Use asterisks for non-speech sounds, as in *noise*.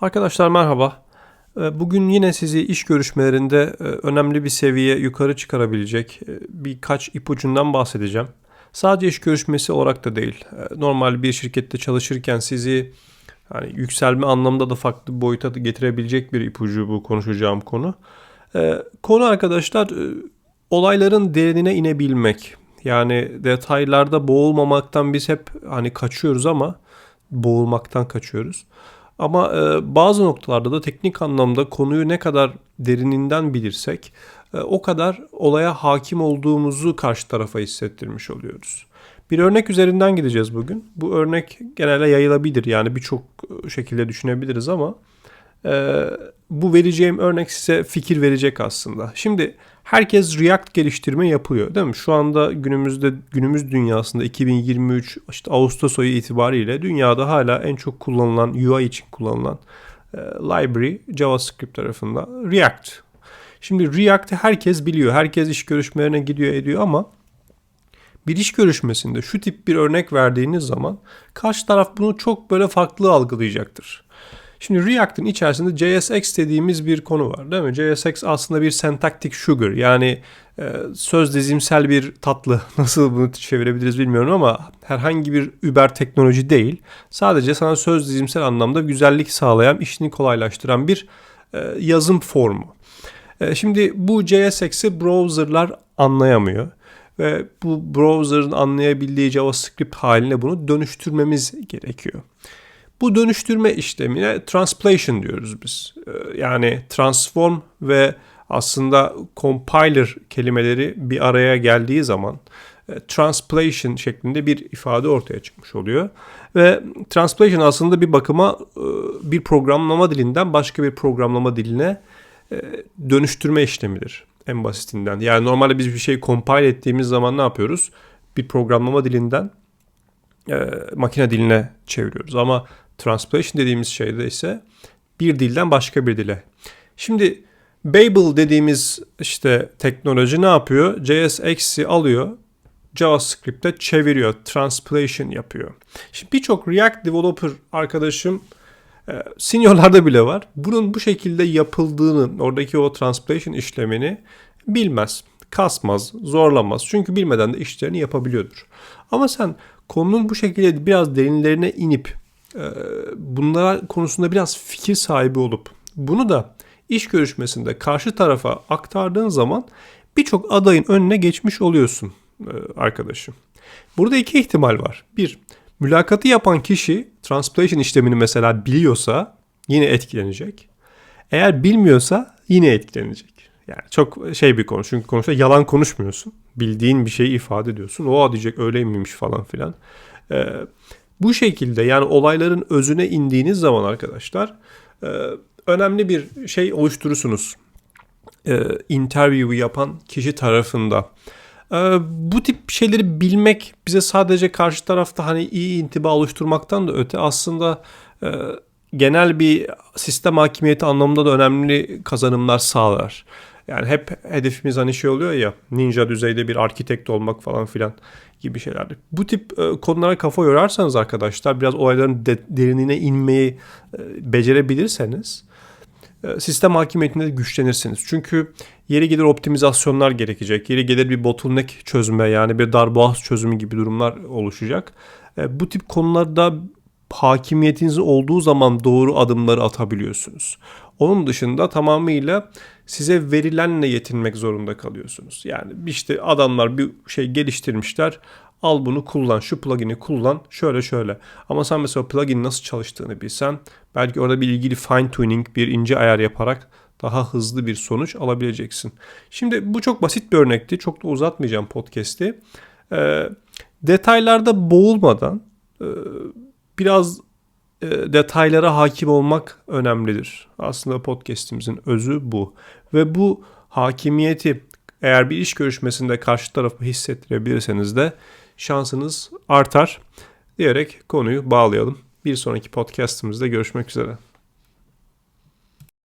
Arkadaşlar merhaba. Ee, Bugün yine sizi iş görüşmelerinde e, önemli bir seviye yukarı çıkarabilecek e, birkaç ipucundan bahsedeceğim. Sadece iş görüşmesi olarak da değil. E, Normal bir şirkette çalışırken sizi hani yükselme anlamında da farklı bir boyuta getirebilecek bir ipucu bu konuşacağım konu. Ee, Konu arkadaşlar olayların derinine inebilmek. Yani detaylarda boğulmamaktan biz hep hani kaçıyoruz ama boğulmaktan kaçıyoruz. Ama e, bazı noktalarda da teknik anlamda konuyu ne kadar derininden bilirsek e, o kadar olaya hakim olduğumuzu karşı tarafa hissettirmiş oluyoruz. Bir örnek üzerinden gideceğiz bugün. Bu örnek genelde yayılabilir yani birçok şekilde düşünebiliriz ama e, bu vereceğim örnek size fikir verecek aslında. Şimdi herkes React geliştirme yapıyor değil mi? Şu anda günümüzde günümüz dünyasında 2023 işte Ağustos ayı itibariyle dünyada hala en çok kullanılan UI için kullanılan e, library JavaScript tarafında React. Şimdi React'i herkes biliyor. Herkes iş görüşmelerine gidiyor ediyor ama bir iş görüşmesinde şu tip bir örnek verdiğiniz zaman karşı taraf bunu çok böyle farklı algılayacaktır. Şimdi React'ın içerisinde JSX dediğimiz bir konu var değil mi? JSX aslında bir syntactic sugar yani e, söz dizimsel bir tatlı. *laughs* Nasıl bunu çevirebiliriz bilmiyorum ama herhangi bir über teknoloji değil. Sadece sana söz dizimsel anlamda güzellik sağlayan, işini kolaylaştıran bir e, yazım formu. E, şimdi bu JSX'i browserlar anlayamıyor ve bu browser'ın anlayabildiği JavaScript haline bunu dönüştürmemiz gerekiyor. Bu dönüştürme işlemine translation diyoruz biz. Ee, yani transform ve aslında compiler kelimeleri bir araya geldiği zaman e, translation şeklinde bir ifade ortaya çıkmış oluyor. Ve translation aslında bir bakıma e, bir programlama dilinden başka bir programlama diline e, dönüştürme işlemidir en basitinden. Yani normalde biz bir şeyi compile ettiğimiz zaman ne yapıyoruz? Bir programlama dilinden makine diline çeviriyoruz. Ama Translation dediğimiz şeyde ise bir dilden başka bir dile. Şimdi Babel dediğimiz işte teknoloji ne yapıyor? JSX'i alıyor, JavaScript'e çeviriyor, translation yapıyor. Şimdi birçok React developer arkadaşım e, seniorlarda bile var. Bunun bu şekilde yapıldığını, oradaki o translation işlemini bilmez, kasmaz, zorlamaz. Çünkü bilmeden de işlerini yapabiliyordur. Ama sen konunun bu şekilde biraz derinlerine inip ee, bunlara konusunda biraz fikir sahibi olup bunu da iş görüşmesinde karşı tarafa aktardığın zaman birçok adayın önüne geçmiş oluyorsun e, arkadaşım. Burada iki ihtimal var. Bir, mülakatı yapan kişi translation işlemini mesela biliyorsa yine etkilenecek. Eğer bilmiyorsa yine etkilenecek. Yani çok şey bir konu. Çünkü konuşta yalan konuşmuyorsun. Bildiğin bir şeyi ifade ediyorsun. O diyecek öyle miymiş falan filan. Ee, bu şekilde yani olayların özüne indiğiniz zaman arkadaşlar e, önemli bir şey oluşturursunuz. E, interview yapan kişi tarafında. E, bu tip şeyleri bilmek bize sadece karşı tarafta hani iyi intiba oluşturmaktan da öte aslında genel bir sistem hakimiyeti anlamında da önemli kazanımlar sağlar. Yani hep hedefimiz hani şey oluyor ya ninja düzeyde bir arkitekt olmak falan filan gibi şeylerdir. Bu tip e, konulara kafa yorarsanız arkadaşlar biraz olayların de, derinine inmeyi e, becerebilirseniz e, sistem hakimiyetinde güçlenirsiniz. Çünkü yeri gelir optimizasyonlar gerekecek. Yeri gelir bir bottleneck çözme yani bir darboğaz çözümü gibi durumlar oluşacak. E, bu tip konularda hakimiyetinizin olduğu zaman doğru adımları atabiliyorsunuz. Onun dışında tamamıyla size verilenle yetinmek zorunda kalıyorsunuz. Yani işte adamlar bir şey geliştirmişler. Al bunu kullan, şu plugin'i kullan, şöyle şöyle. Ama sen mesela plugin nasıl çalıştığını bilsen, belki orada bir ilgili fine tuning, bir ince ayar yaparak daha hızlı bir sonuç alabileceksin. Şimdi bu çok basit bir örnekti. Çok da uzatmayacağım podcast'i. Ee, detaylarda boğulmadan e, biraz e, detaylara hakim olmak önemlidir. Aslında podcast'imizin özü bu. Ve bu hakimiyeti eğer bir iş görüşmesinde karşı tarafı hissettirebilirseniz de şansınız artar diyerek konuyu bağlayalım. Bir sonraki podcast'imizde görüşmek üzere.